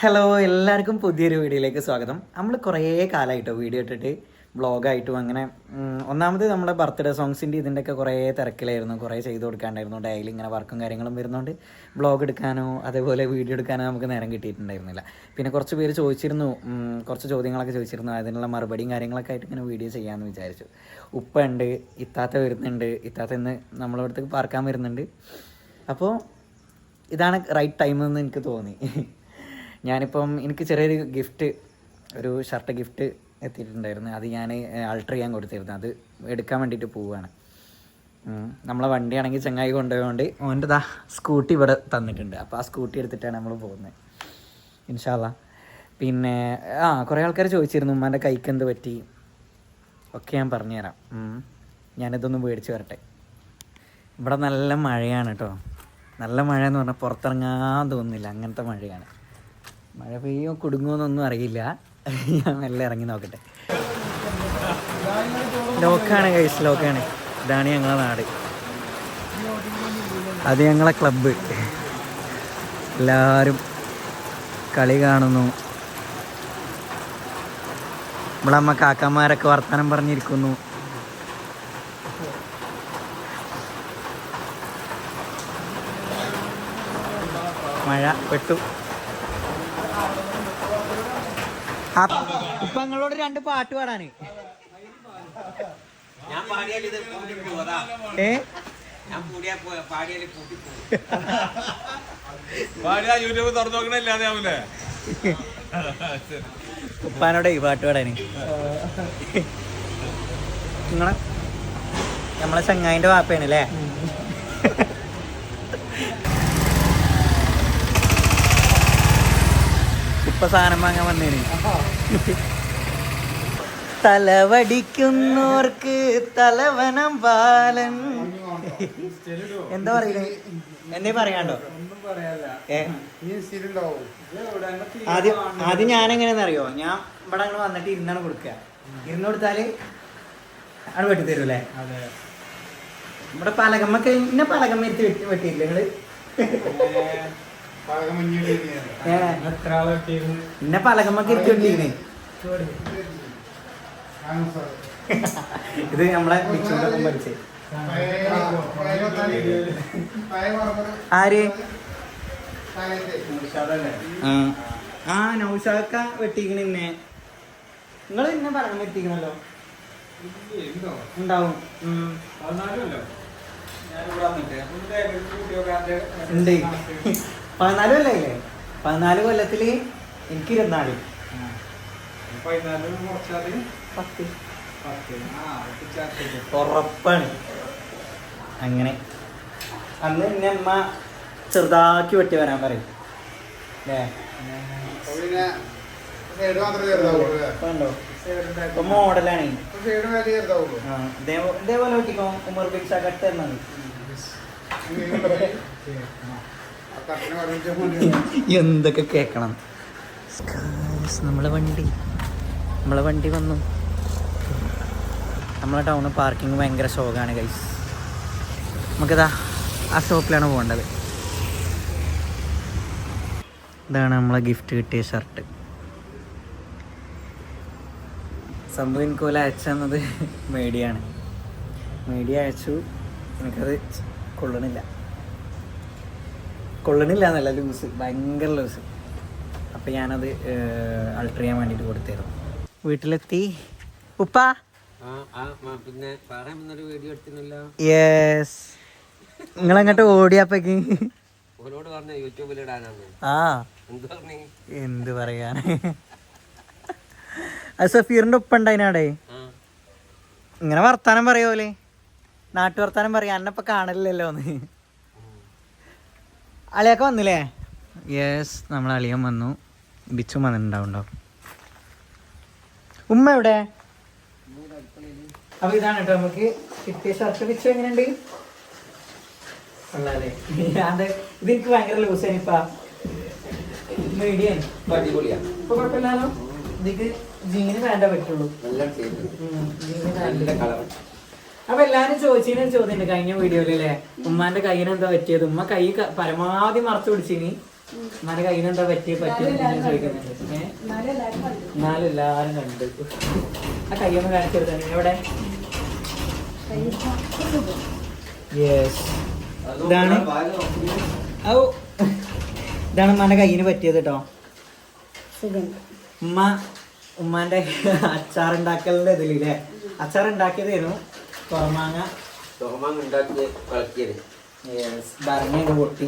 Hello എല്ലാവർക്കും പുതിയൊരു വീഡിയോയിലേക്ക് സ്വാഗതം. നമ്മൾ കുറേ കാലമായിട്ടോ വീഡിയോ ഇട്ടിട്ട് വ്ളോഗായിട്ടും അങ്ങനെ ഒന്നാമത് നമ്മുടെ ബർത്ത്ഡേ സോങ്സിന്റെ ഇതിന്റെയൊക്കെ കുറേ തിരക്കിലായിരുന്നു. കുറേ ചെയ്ത് കൊടുക്കാണ്ടായിരുന്നു. ഡെയിലി ഇങ്ങനെ വർക്കും കാര്യങ്ങളും വരുന്നതുകൊണ്ട് ബ്ലോഗ് എടുക്കാനോ അതേപോലെ വീഡിയോ എടുക്കാനോ നമുക്ക് നേരം കിട്ടിയിട്ടുണ്ടായിരുന്നില്ല. പിന്നെ കുറച്ച് പേര് ചോദിച്ചിരുന്നു കുറച്ച് ചോദ്യങ്ങളൊക്കെ ചോദിച്ചിരുന്നു. അതിനുള്ള മറുപടിയും കാര്യങ്ങളൊക്കെ ആയിട്ട് ഇങ്ങനെ വീഡിയോ ചെയ്യാമെന്ന് വിചാരിച്ചു. ഉപ്പ ഉണ്ട് ഇത്താത്ത വരുന്നുണ്ട് ഇത്താത്ത ഇന്ന് നമ്മളെ അടുത്തേക്ക് പാർക്കാൻ വരുന്നുണ്ട്. അപ്പോൾ ഇതാണ് റൈറ്റ് ടൈം എന്ന് എനിക്ക് തോന്നി. ഞാനിപ്പം എനിക്ക് ചെറിയൊരു ഗിഫ്റ്റ് ഒരു ഷർട്ട് ഗിഫ്റ്റ് എത്തിയിട്ടുണ്ടായിരുന്നു. അത് ഞാൻ അൾട്ടർ ചെയ്യാൻ കൊടുത്തിരുന്നു. അത് എടുക്കാൻ വേണ്ടിയിട്ട് പോവുകയാണ്. നമ്മളെ വണ്ടിയാണെങ്കിൽ ചങ്ങായി കൊണ്ടുപോയതുകൊണ്ട് ഓന്റെ ദാ സ്കൂട്ടി ഇവിടെ തന്നിട്ടുണ്ട്. അപ്പോൾ ആ സ്കൂട്ടി എടുത്തിട്ടാണ് നമ്മൾ പോകുന്നത് ഇൻഷാല്ല പിന്നെ ആ കുറേ ആൾക്കാർ ചോദിച്ചിരുന്നു ഉമ്മാന്റെ കൈക്ക് എന്ത് പറ്റി? ഒക്കെ ഞാൻ പറഞ്ഞുതരാം. തരാം ഞാനിതൊന്ന് മേടിച്ച് വരട്ടെ. ഇവിടെ നല്ല മഴയാണ് കേട്ടോ നല്ല മഴ എന്ന് പറഞ്ഞാൽ പുറത്തിറങ്ങാൻ തോന്നുന്നില്ല. അങ്ങനത്തെ മഴയാണ്. മഴ പെയ്യോ കുടുങ്ങുമെന്നൊന്നും അറിയില്ല. ഞാൻ മെല്ലെ ഇറങ്ങി നോക്കട്ടെ. ലോക്കാണ് കൈസ് ലോക്കാണ്. ഇതാണ് ഞങ്ങളെ നാട്. അത് ഞങ്ങളെ ക്ലബ്ബ് എല്ലാവരും കളി കാണുന്നു. നമ്മളെ അമ്മ കാക്കന്മാരൊക്കെ വർത്തമാനം പറഞ്ഞിരിക്കുന്നു. മഴ പെട്ടു ആ, ഇപ്പൊ നിങ്ങളോട് രണ്ട് പാട്ട് പാടാന്. ഏ? യൂട്യൂബ് തുറന്നു ഉപ്പാനോടെ ഈ പാട്ട് പാടാന്. നിങ്ങളെ നമ്മളെ ചങ്ങായിന്റെ വാപ്പയാണ് അല്ലേ ഇപ്പൊ സാധനം വാങ്ങാൻ വന്നേന്. തലവടിക്കുന്നോർക്ക് തലവനം ബാലൻ. എന്താ പറയുന്നത് എന്നെ പറയാണ്ടോ? ആദ്യം ആദ്യം ഞാൻ എങ്ങനെയാന്ന് അറിയോ ഞാൻ ഇവിടെ അങ്ങനെ വന്നിട്ട് ഇരുന്നാണ് കൊടുക്കുക. ഇരുന്ന് കൊടുത്താൽ ആണ് വെട്ടി തരൂല്ലേ ഇവിടെ പലകമ്മക്ക് ഇന്ന പലകമ്മ എത്തി വെട്ടി വെട്ടിയില്ല നിങ്ങൾ? ഏ, ഇന്ന പലകമ്മക്ക് വെട്ടിയിരുന്നേ ഇത് നമ്മളെ പഠിച്ചേ. ആര്? ആ. നൗഷാക്ക വെട്ടിക്കണ ഇന്നെ. നിങ്ങൾ ഇന്നെ പലകം വെട്ടിക്കണല്ലോ ഉണ്ടാവും. ഉണ്ട്. പതിനാല് കൊല്ലല്ലേ പതിനാല് കൊല്ലത്തിൽ എനിക്ക് ഇരുന്നാൽ പത്ത് ഉറപ്പാണ് അങ്ങനെ അന്ന് എന്നെ അമ്മ ചെറുതാക്കി വെട്ടി വരാൻ പറയും അല്ലേ ഇപ്പൊ മോഡലാണ് ഇതേപോലെ വെട്ടിക്കോ ഉമർ ബിക്സ കട്ട് എന്നാണ് എന്തൊക്കെ കേക്കണം? നമ്മളെ വണ്ടി. നമ്മളെ വണ്ടി വന്നു. നമ്മളെ ടൗണ് പാർക്കിംഗ് ഭയങ്കര ശോകമാണ് കൈസ് നമുക്കിതാ ആ ഷോപ്പിലാണ് പോകേണ്ടത്. ഇതാണ് നമ്മളെ ഗിഫ്റ്റ് കിട്ടിയ ഷർട്ട് സംഭവം എനിക്ക് പോലെ അയച്ചത് മേടിയാണ് മേടിയ അയച്ചു. എനിക്കത് കൊള്ളണില്ല. കൊള്ളണില്ല എന്നല്ല ലൂസ്. ഭയങ്കര ലൂസ്. അപ്പം ഞാനത് അൾട്ടർ ചെയ്യാൻ വേണ്ടിയിട്ട് കൊടുത്തായിരുന്നു വീട്ടിലെത്തി. ഉപ്പ? പിന്നെ വീഡിയോ എടുത്തിരുന്നല്ലോ? യെസ് നിങ്ങളങ്ങോട്ട് ഓടിയപ്പേക്ക് ഓരോട് പറഞ്ഞു യൂട്യൂബിൽ ഇടാനാണ് ആ. എന്ത് പറയാൻ അത് സഫീറിന്റെ ഒപ്പം ഉണ്ടായിനാടെ ഇങ്ങനെ വർത്താനം പറയോലെ. നാട്ടു വർത്താനം പറയാ. എന്നെ കാണലില്ലല്ലോ ഒന്ന് അളിയൊക്കെ വന്നില്ലേ? യെസ് നമ്മൾ അളിയൻ വന്നു. ബിച്ചും വന്നിട്ടുണ്ടാവുണ്ടോ? ഉമ്മ എവിടെ? അപ്പൊ ഇതാണ് കേട്ടോ നമുക്ക് കിട്ടിയ ഷർട്ട്. ബിച്ചു എങ്ങനെയുണ്ട്? കൊള്ളാല്ലേ അത് ഇതെനിക്ക് ഭയങ്കര ലൂസാണ് ഇപ്പ. മീഡിയം ഇപ്പൊ കുഴപ്പമില്ലാലോ ഇതിക്ക് ജീന് വേണ്ട പറ്റുള്ളൂ. ജീന് നല്ല വേണ്ട. അപ്പൊ എല്ലാരും ചോദിച്ചതിന് ചോദ്യം കഴിഞ്ഞ വീഡിയോയിലല്ലേ? ഉമ്മാന്റെ കയ്യിന് എന്താ പറ്റിയത്? ഉമ്മ കൈ പരമാവധി മറച്ചു പിടിച്ചിനി. ഉമ്മാന്റെ കയ്യിൽ എന്താ പറ്റിയ പറ്റിയത് ചോദിക്കുന്നുണ്ട്? എന്നാലും എല്ലാരും കണ്ട്. ആ കയ്യൊന്ന് കാണിച്ചെടുത്താണ് എവിടെ? യെസ് ഇതാണ്. ഔ. ഇതാണ് ഉമ്മാന്റെ കയ്യിന് പറ്റിയത് കേട്ടോ ഉമ്മ ഉമ്മാന്റെ അച്ചാർ ഉണ്ടാക്കലിന്റെ ഇതിലില്ലേ? അച്ചാർ ഉണ്ടാക്കിയതായിരുന്നു തുറമാങ്ങ. തുറമാങ്ങ ഉണ്ടാക്കി കളക്കിയത് യെസ് ഭരണിയൊക്കെ പൊട്ടി.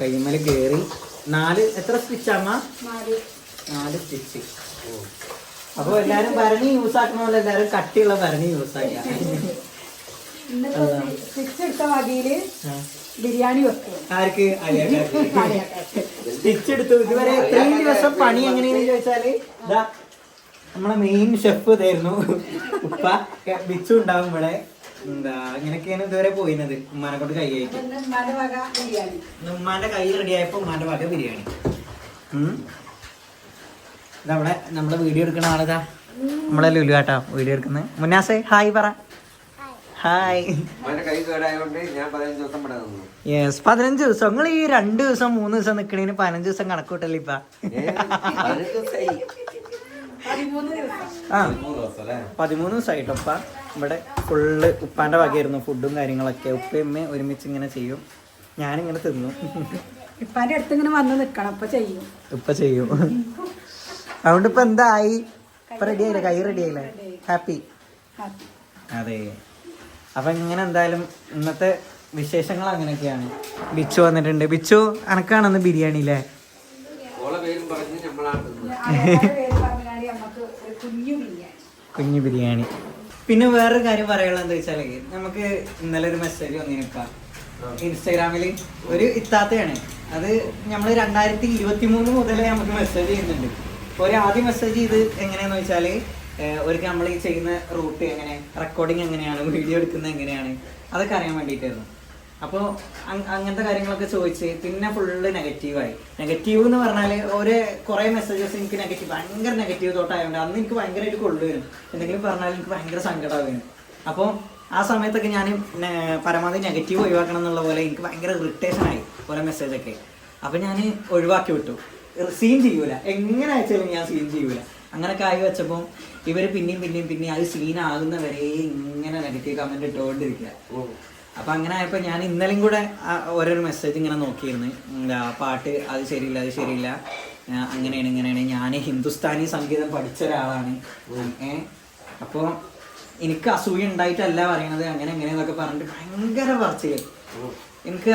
കൈമൽ കേറി. നാല് എത്ര സ്റ്റിച്ച് നാല്. സ്റ്റിച്ച് അപ്പൊ എല്ലാരും ഭരണി യൂസ് ആക്കണ പോലെ എല്ലാരും കട്ടിയുള്ള ഭരണി യൂസ് ആക്കാം. ഇട്ട വകയിൽ ബിരിയാണി ആർക്ക്? സ്റ്റിച്ച് എടുത്തു ഇതുവരെ ഇത്രയും ദിവസം പണി എങ്ങനെയാണെന്ന് ചോദിച്ചാൽ നമ്മളെ മെയിൻ ഷെഫ് ഇതായിരുന്നു. ഉപ്പ ബിച്ചു ഉണ്ടാവും ഇവിടെ. എന്താ ഇങ്ങനെയൊക്കെയാണ് ഇതുവരെ പോയിരുന്നത്. ഉമ്മാനെ കൊണ്ട് കൈ ആയിട്ട് ഉമ്മാന്റെ കൈ റെഡി ആയപ്പോ ഉമ്മാന്റെ വക ബിരിയാണി. ഇതവിടെ നമ്മളെ വീഡിയോ എടുക്കണ ആളിതാ. നമ്മളെ ലുലു കേട്ടോ വീഡിയോ എടുക്കുന്നത്. മുന്നാസെ ഹായ് പറ. ഹായ്. യെസ് പതിനഞ്ച് ദിവസം നിങ്ങൾ ഈ രണ്ട് ദിവസം മൂന്ന് ദിവസം നിക്കണേന് പതിനഞ്ച് ദിവസം കണക്ക് കൂട്ടല്ലേ ഇപ്പൊ ആ. പതിമൂന്ന് ദിവസം ആ ഇവിടെ ഫുള്ള് ഉപ്പാന്റെ വകയായിരുന്നു ഫുഡും കാര്യങ്ങളൊക്കെ. ഉപ്പയും ഒരുമിച്ച് ഇങ്ങനെ ചെയ്യും. ഞാനിങ്ങനെ തിന്നു. ഉപ്പാന്റെ അടുത്ത് ഇങ്ങനെ വന്ന് നിൽക്കണം അപ്പൊ ചെയ്യും. ഉപ്പ ചെയ്യും. അതുകൊണ്ട് ഇപ്പൊ എന്തായി? ഇപ്പൊ റെഡി ആയില്ലേ? കൈ റെഡി ആയില്ലേ? ഹാപ്പി അതെ. അപ്പൊ ഇങ്ങനെ എന്തായാലും ഇന്നത്തെ വിശേഷങ്ങൾ അങ്ങനെയൊക്കെയാണ്. ബിച്ചു വന്നിട്ടുണ്ട്. ബിച്ചു അനക്കാണെന്ന് ബിരിയാണി അല്ലേ ഓളെ പേരും പറഞ്ഞ് നമ്മളാണ് തിന്നത്. പേര് പറഞ്ഞാൽ നമുക്ക് കുഞ്ഞു ബിരിയാണി കുഞ്ഞു ബിരിയാണി. പിന്നെ വേറൊരു കാര്യം പറയാനുള്ളത് എന്താ വെച്ചാൽ നമുക്ക് ഇന്നലെ ഒരു മെസ്സേജ് വന്നിരിക്കാം ഇൻസ്റ്റാഗ്രാമിൽ ഒരു ഇത്താത്തയാണ്. അത് നമ്മൾ രണ്ടായിരത്തി ഇരുപത്തി മൂന്ന് മുതലേ നമുക്ക് മെസ്സേജ് ചെയ്യുന്നുണ്ട്. ഒരു ആദ്യം മെസ്സേജ് ചെയ്ത് എങ്ങനെയാന്ന് വെച്ചാൽ ഒരു നമ്മൾ ഈ ചെയ്യുന്ന റൂട്ട് എങ്ങനെ റെക്കോർഡിങ് എങ്ങനെയാണ് വീഡിയോ എടുക്കുന്നത് എങ്ങനെയാണ് അതൊക്കെ അറിയാൻ വേണ്ടിയിട്ടായിരുന്നു. അപ്പോൾ അങ്ങനത്തെ കാര്യങ്ങളൊക്കെ ചോദിച്ച് പിന്നെ ഫുള്ള് നെഗറ്റീവായി നെഗറ്റീവ് എന്ന് പറഞ്ഞാൽ ഒരു കുറേ മെസ്സേജസ് എനിക്ക് നെഗറ്റീവ് ഭയങ്കര നെഗറ്റീവ് തോട്ടായതുകൊണ്ട് അന്ന് എനിക്ക് ഭയങ്കരമായിട്ട് കൊള്ളുവരും എന്തെങ്കിലും പറഞ്ഞാൽ എനിക്ക് ഭയങ്കര സങ്കടമാവുകയാണ് അപ്പോൾ ആ സമയത്തൊക്കെ ഞാൻ പരമാവധി നെഗറ്റീവ് ഒഴിവാക്കണം എന്നുള്ള പോലെ എനിക്ക് ഭയങ്കര ഇറിറ്റേഷൻ ആയി ഓരോ മെസ്സേജൊക്കെ അപ്പം ഞാൻ ഒഴിവാക്കി വിട്ടു. സീൻ ചെയ്യൂല. എങ്ങനെ അയച്ചാലും ഞാൻ സീൻ ചെയ്യൂല. അങ്ങനൊക്കെ ആയി വെച്ചപ്പോൾ ഇവർ പിന്നെയും പിന്നെയും പിന്നെയും അത് സീൻ ആകുന്നവരെ ഇങ്ങനെ നെഗറ്റീവ് കമന്റ് ഇട്ടുകൊണ്ടിരിക്കുക അപ്പൊ അങ്ങനെ ആയപ്പോൾ ഞാൻ ഇന്നലെയും കൂടെ ഓരോരോ മെസ്സേജ് ഇങ്ങനെ നോക്കിയിരുന്നു. എന്താ പാട്ട് അത് ശരിയില്ല അത് ശരിയില്ല. അങ്ങനെയാണ് ഇങ്ങനെയാണ്. ഞാൻ ഹിന്ദുസ്ഥാനി സംഗീതം പഠിച്ച ഒരാളാണ്. അപ്പോൾ എനിക്ക് അസൂയ ഉണ്ടായിട്ടല്ല പറയണത്. അങ്ങനെ എങ്ങനെയെന്നൊക്കെ പറഞ്ഞിട്ട് ഭയങ്കര പറച്ചിൽ. എനിക്ക്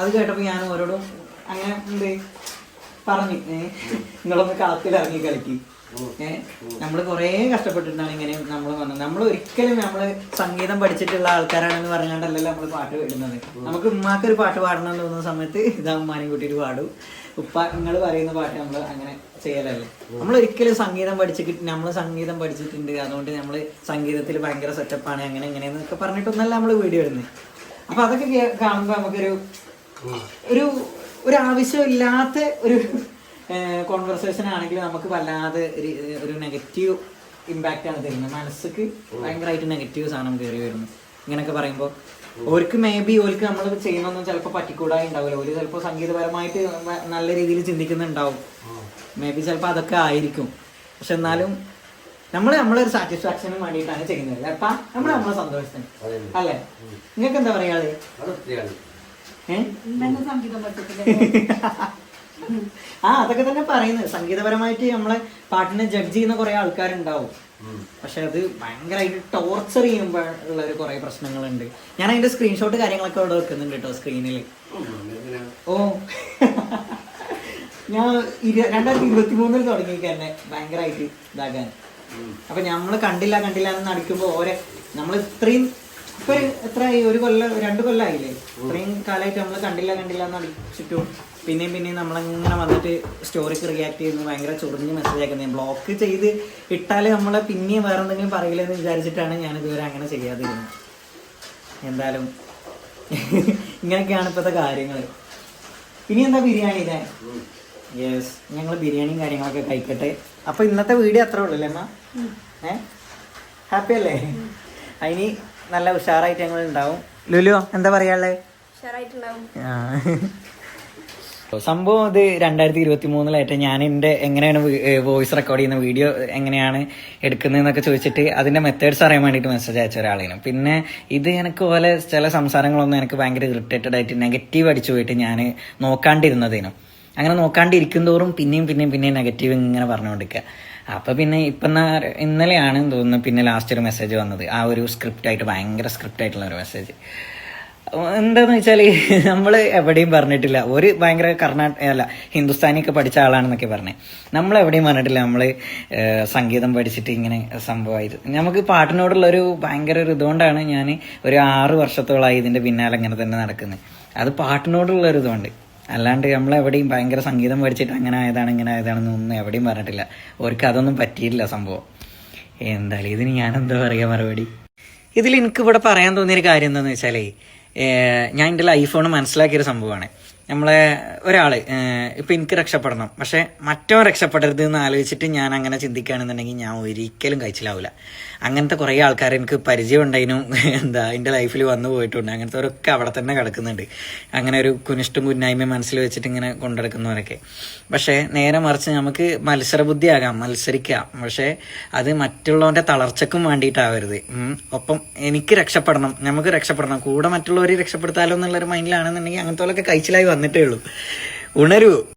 അത് കേട്ടപ്പോൾ ഞാൻ ഓരോടും അങ്ങനെ എന്ത് പറഞ്ഞു. നിങ്ങളൊന്ന് കളത്തിൽ ഇറങ്ങി കളിക്ക്. ഏ? നമ്മൾ കുറേ കഷ്ടപ്പെട്ടിട്ടാണ് ഇങ്ങനെ നമ്മൾ വന്നത്. നമ്മൾ ഒരിക്കലും നമ്മൾ സംഗീതം പഠിച്ചിട്ടുള്ള ആൾക്കാരാണെന്ന് പറഞ്ഞാണ്ടല്ലല്ലോ നമ്മൾ പാട്ട് പാടുന്നത്. നമുക്ക് ഉമ്മാക്ക് ഒരു പാട്ട് പാടണം എന്ന് തോന്നുന്ന സമയത്ത് ഇതാ ഉമ്മാനെ കൂട്ടിയിട്ട് പാടും. ഉപ്പ നിങ്ങൾ പറയുന്ന പാട്ട് നമ്മൾ അങ്ങനെ ചെയ്യലല്ലേ? നമ്മൾ ഒരിക്കലും സംഗീതം പഠിച്ചിട്ട് നമ്മൾ സംഗീതം പഠിച്ചിട്ടുണ്ട്. അതുകൊണ്ട് നമ്മൾ സംഗീതത്തിൽ ഭയങ്കര സെറ്റപ്പാണ്. അങ്ങനെ എങ്ങനെയെന്നൊക്കെ പറഞ്ഞിട്ടൊന്നല്ല നമ്മൾ വീഡിയോ ഇടുന്നത്. അപ്പൊ അതൊക്കെ കാണുമ്പോൾ കാണുമ്പോ നമുക്കൊരു ഒരു ഒരു ആവശ്യമില്ലാത്ത ഒരു കോൺവെർസേഷൻ ആണെങ്കിൽ നമുക്ക് വല്ലാതെ ഒരു- നെഗറ്റീവ് ഇമ്പാക്റ്റ് ആണ് തരുന്നത്. മനസ്സിക്ക് ഭയങ്കരമായിട്ട് നെഗറ്റീവ് സാധനം കയറി വരുന്നു. ഇങ്ങനെയൊക്കെ പറയുമ്പോൾ ഓർക്ക് മേ ബി ഓർക്ക് നമ്മൾ ചെയ്യുന്നൊന്നും ചിലപ്പോൾ പറ്റിക്കൂടായി ഉണ്ടാവില്ല. ഓര് ചിലപ്പോൾ സംഗീതപരമായിട്ട് നല്ല രീതിയിൽ ചിന്തിക്കുന്നുണ്ടാവും. മേ ബി ചിലപ്പോൾ അതൊക്കെ ആയിരിക്കും. പക്ഷെ എന്നാലും നമ്മൾ നമ്മളൊരു സാറ്റിസ്ഫാക്ഷന് വേണ്ടിയിട്ടാണ് ചെയ്യുന്നത്. അപ്പൊ അപ്പ നമ്മൾ നമ്മളെ സന്തോഷത്തിന്. അല്ലേ? നിങ്ങൾക്ക് എന്താ പറയാ ഏഹ് ആ അതൊക്കെ തന്നെ പറയുന്നത്. സംഗീതപരമായിട്ട് നമ്മളെ പാട്ടിനെ ജഡ്ജ് ചെയ്യുന്ന കുറെ ആൾക്കാരുണ്ടാവും. പക്ഷെ അത് ഭയങ്കരമായിട്ട് ടോർച്ചർ ചെയ്യുമ്പോൾ ഉള്ള ഒരു കുറെ പ്രശ്നങ്ങളുണ്ട്. ഞാൻ അതിന്റെ സ്ക്രീൻഷോട്ട് കാര്യങ്ങളൊക്കെ അവിടെ വെക്കുന്നുണ്ട് കേട്ടോ സ്ക്രീനിൽ ഓ ഞാൻ രണ്ടായിരത്തി ഇരുപത്തി മൂന്നിൽ തുടങ്ങി തന്നെ ഭയങ്കരമായിട്ട് ഇതാക്കാൻ. അപ്പൊ നമ്മൾ കണ്ടില്ല കണ്ടില്ല എന്ന് നടിക്കുമ്പോ ഓരെ നമ്മൾ ഇത്രയും ഇപ്പൊ എത്ര ഒരു കൊല്ലം രണ്ട് കൊല്ലമായില്ലേ ഇത്രയും കാലമായിട്ട് നമ്മൾ കണ്ടില്ല കണ്ടില്ല എന്ന് നടിച്ചിട്ടും പിന്നെയും പിന്നെയും നമ്മളങ്ങനെ വന്നിട്ട് സ്റ്റോറിക്ക് റിയാക്ട് ചെയ്യുന്നു. ഭയങ്കര ചൊറിഞ്ഞ് മെസ്സേജ് ആക്കുന്നത് ബ്ലോക്ക് ചെയ്ത് ഇട്ടാൽ നമ്മളെ പിന്നെയും വേറെ എന്തെങ്കിലും പറയില്ലെന്ന് വിചാരിച്ചിട്ടാണ് ഞാൻ ഇതുവരെ അങ്ങനെ ചെയ്യാതിരുന്നത്. എന്തായാലും ഇങ്ങനെയൊക്കെയാണ് ഇപ്പോഴത്തെ കാര്യങ്ങൾ ഇനി എന്താ ബിരിയാണി ഇല്ലേ? യെസ് ഞങ്ങൾ ബിരിയാണിയും കാര്യങ്ങളൊക്കെ കഴിക്കട്ടെ. അപ്പോൾ ഇന്നത്തെ വീഡിയോ അത്രേ ഉള്ളൂ അല്ലേ അമ്മ? ഏ? ഹാപ്പി അല്ലേ? അതിന് നല്ല ഉഷാറായിട്ട് ഞങ്ങൾ ഉണ്ടാവും. ലുലു എന്താ പറയാനുള്ളത് ആ. സംഭവം ഇത് രണ്ടായിരത്തി ഇരുപത്തി മൂന്നിലായിട്ട് ഞാൻ എന്റെ എങ്ങനെയാണ് വോയിസ് റെക്കോർഡ് ചെയ്യുന്ന വീഡിയോ എങ്ങനെയാണ് എടുക്കുന്നതെന്നൊക്കെ ചോദിച്ചിട്ട് അതിന്റെ മെത്തേഡ്സ് അറിയാൻ വേണ്ടിയിട്ട് മെസ്സേജ് അയച്ച ഒരാളാണ് പിന്നെ ഇത് എനിക്ക് പോലെ ചില സംസാരങ്ങളൊന്നും എനിക്ക് ഭയങ്കര ഇറിറ്റേറ്റഡ് ആയിട്ട് നെഗറ്റീവ് അടിച്ചു പോയിട്ട് ഞാൻ നോക്കാണ്ടിരുന്നതിനും. അങ്ങനെ നോക്കാണ്ടിരിക്കും തോറും പിന്നെയും പിന്നെയും പിന്നെയും നെഗറ്റീവ് ഇങ്ങനെ പറഞ്ഞുകൊണ്ടിരിക്കുക അപ്പൊ പിന്നെ ഇപ്പം ഇന്നലെയാണ് തോന്നുന്നു പിന്നെ ലാസ്റ്റ് ഒരു മെസ്സേജ് വന്നത്. ആ ഒരു സ്ക്രിപ്റ്റ് ആയിട്ട് ഭയങ്കര സ്ക്രിപ്റ്റ് ആയിട്ടുള്ള ഒരു മെസ്സേജ് എന്താന്ന് വെച്ചാൽ നമ്മൾ എവിടെയും പറഞ്ഞിട്ടില്ല. ഒരു ഭയങ്കര കർണാടക അല്ല ഹിന്ദുസ്ഥാനി ഒക്കെ പഠിച്ച ആളാണെന്നൊക്കെ പറഞ്ഞേ. നമ്മൾ എവിടെയും പറഞ്ഞിട്ടില്ല നമ്മൾ സംഗീതം പഠിച്ചിട്ട് ഇങ്ങനെ സംഭവമായത്. നമുക്ക് പാട്ടിനോടുള്ള ഒരു ഭയങ്കര ഒരു ഇതുകൊണ്ടാണ് ഞാൻ ഒരു ആറ് വർഷത്തോളമായി ഇതിന്റെ പിന്നാലെ ഇങ്ങനെ തന്നെ നടക്കുന്നത് അത് പാട്ടിനോടുള്ള ഒരു ഇതുകൊണ്ട്. അല്ലാണ്ട് നമ്മൾ എവിടെയും ഭയങ്കര സംഗീതം പഠിച്ചിട്ട് അങ്ങനെ ആയതാണ് ഇങ്ങനെ ആയതാണെന്ന് ഒന്നും എവിടെയും പറഞ്ഞിട്ടില്ല. അവർക്ക് അതൊന്നും പറ്റിയില്ല സംഭവം. എന്തായാലും ഇതിന് ഞാൻ എന്താ പറയുക മറുപടി? ഇതിൽ എനിക്ക് ഇവിടെ പറയാൻ തോന്നിയൊരു കാര്യം എന്താണെന്ന് വെച്ചാലേ ഞാൻ എന്റെ ലൈഫോണ് മനസ്സിലാക്കിയൊരു സംഭവമാണ്. നമ്മളെ ഒരാൾ ഇപ്പം എനിക്ക് രക്ഷപ്പെടണം. പക്ഷേ മറ്റോ രക്ഷപ്പെടരുത് എന്ന് ആലോചിച്ചിട്ട് ഞാൻ അങ്ങനെ ചിന്തിക്കുകയാണെന്നുണ്ടെങ്കിൽ ഞാൻ ഒരിക്കലും കഴിച്ചിലാവില്ല അങ്ങനത്തെ കുറേ ആൾക്കാർ എനിക്ക് പരിചയം എന്താ എന്റെ ലൈഫിൽ വന്നു പോയിട്ടുണ്ട്. അങ്ങനത്തെവരൊക്കെ അവിടെ തന്നെ കിടക്കുന്നുണ്ട്. അങ്ങനെ ഒരു കുനിഷ്ടം കുന്നായ്മയും മനസ്സിൽ വെച്ചിട്ട് ഇങ്ങനെ കൊണ്ടെടുക്കുന്നവരൊക്കെ പക്ഷേ നേരെ മറിച്ച് നമുക്ക് മത്സരബുദ്ധിയാകാം മത്സരിക്കാം. പക്ഷേ അത് മറ്റുള്ളവന്റെ തളർച്ചക്കും വേണ്ടിയിട്ടാവരുത്. ഒപ്പം എനിക്ക് രക്ഷപ്പെടണം നമുക്ക് രക്ഷപ്പെടണം. കൂടെ മറ്റുള്ളവരെ രക്ഷപ്പെടുത്താലോ എന്നുള്ളൊരു മൈൻഡിലാണെന്നുണ്ടെങ്കിൽ അങ്ങനത്തെ കഴിച്ചിലായി വന്നിട്ടേ ഉള്ളൂ. ഉണരൂ.